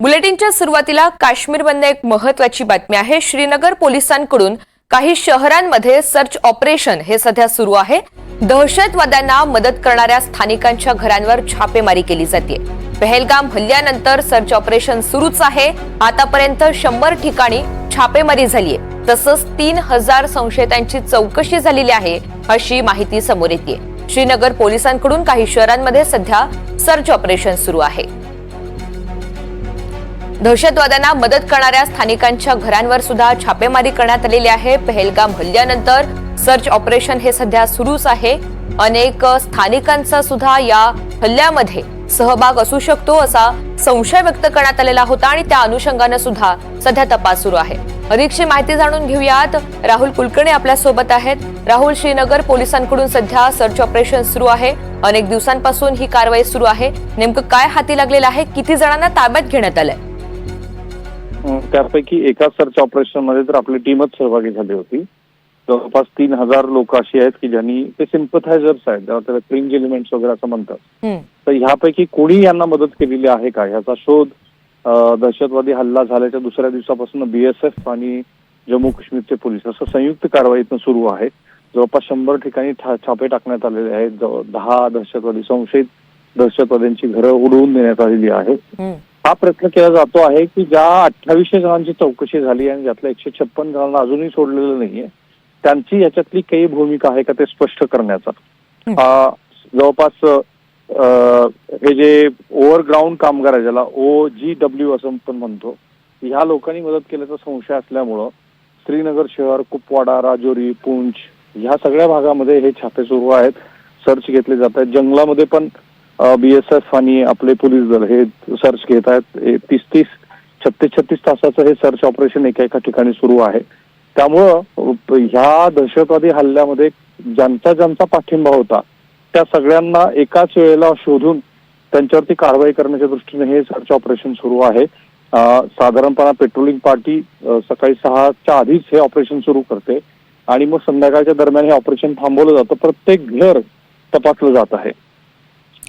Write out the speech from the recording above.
बुलेटिनच्या सुरुवातीला काश्मीरमधनं एक महत्वाची बातमी आहे. श्रीनगर पोलिसांकडून काही शहरांमध्ये सर्च ऑपरेशन हे सध्या सुरू आहे. दहशतवाद्यांना मदत करणाऱ्या स्थानिकांच्या घरांवर छापेमारी केली जाते. पहलगाम हल्ल्यानंतर सर्च ऑपरेशन सुरूच आहे. आतापर्यंत शंभर ठिकाणी छापेमारी झालीय. तसंच तीन हजार संशयितांची चौकशी झालेली आहे अशी माहिती समोर येते श्रीनगर पोलिसांकडून काही शहरांमध्ये सध्या सर्च ऑपरेशन सुरू आहे. दहशतवाद्यांना मदत करणाऱ्या स्थानिकांच्या घरांवर सुद्धा छापेमारी करण्यात आलेली आहे. पहलगाम हल्ल्यानंतर सर्च ऑपरेशन हे सध्या सुरूच आहे. अनेक स्थानिकांचा सुद्धा या हल्ल्यामध्ये सहभाग असू शकतो असा संशय व्यक्त करण्यात आलेला होता आणि त्या अनुषंगाने सुद्धा सध्या तपास सुरू आहे. अधिकची माहिती जाणून घेऊयात. राहुल कुलकर्णी आपल्यासोबत आहेत. राहुल श्रीनगर पोलिसांकडून सध्या सर्च ऑपरेशन सुरू आहे. अनेक दिवसांपासून ही कारवाई सुरू आहे. नेमकं काय हाती लागलेलं आहे? किती जणांना ताब्यात घेण्यात आलंय? त्यापैकी एका सर्च ऑपरेशनमध्ये तर आपली टीमच सहभागी झाली होती. जवळपास तीन हजार लोक अशी आहेत की ज्यांनी ते सिम्पथायझर्स आहेत ज्याला त्याला फ्रिंज एलिमेंट्स वगैरे असं म्हणतात. तर ह्यापैकी कोणी यांना मदत केलेली आहे का? ह्याचा शोध दहशतवादी हल्ला झाल्याच्या दुसऱ्या दिवसापासून बीएसएफ आणि जम्मू काश्मीरचे पोलीस असं संयुक्त कारवाईतनं सुरू आहे. जवळपास शंभर ठिकाणी छापे टाकण्यात आलेले आहेत. दहा दहशतवादी संशयित दहशतवाद्यांची घरं उडवून देण्यात आलेली आहेत. हा प्रयत्न केला जातो आहे की ज्या अठ्ठावीसशे जणांची चौकशी झाली आणि ज्यातल्या एकशे छप्पन जणांना अजूनही सोडलेलं नाहीये त्यांची याच्यातली काही भूमिका आहे का ते स्पष्ट करण्याचा हं. जवळपास हे जे ओव्हरग्राऊंड कामगार आहे ज्याला ओ जी डब्ल्यू असं आपण म्हणतो ह्या लोकांनी मदत केल्याचा संशय असल्यामुळं श्रीनगर शहर कुपवाडा राजौरी पुंछ ह्या सगळ्या भागामध्ये हे छापे सुरू आहेत सर्च घेतले जात आहेत जंगलामध्ये पण बीएसएफ आणि आपले पोलीस दल हे सर्च घेत आहेत. तीस तीस छत्तीस छत्तीस तासाचं हे सर्च ऑपरेशन एका एका ठिकाणी सुरू आहे. त्यामुळं ह्या दहशतवादी हल्ल्यामध्ये ज्यांचा ज्यांचा पाठिंबा होता त्या सगळ्यांना एकाच वेळेला शोधून त्यांच्यावरती कारवाई करण्याच्या दृष्टीने हे सर्च ऑपरेशन सुरू आहे. साधारणपणा साधारणपणे पेट्रोलिंग पार्टी सकाळी सहाच्या आधीच हे ऑपरेशन सुरू करते आणि मग संध्याकाळच्या दरम्यान हे ऑपरेशन थांबवलं जातं. प्रत्येक घर तपासलं जात आहे.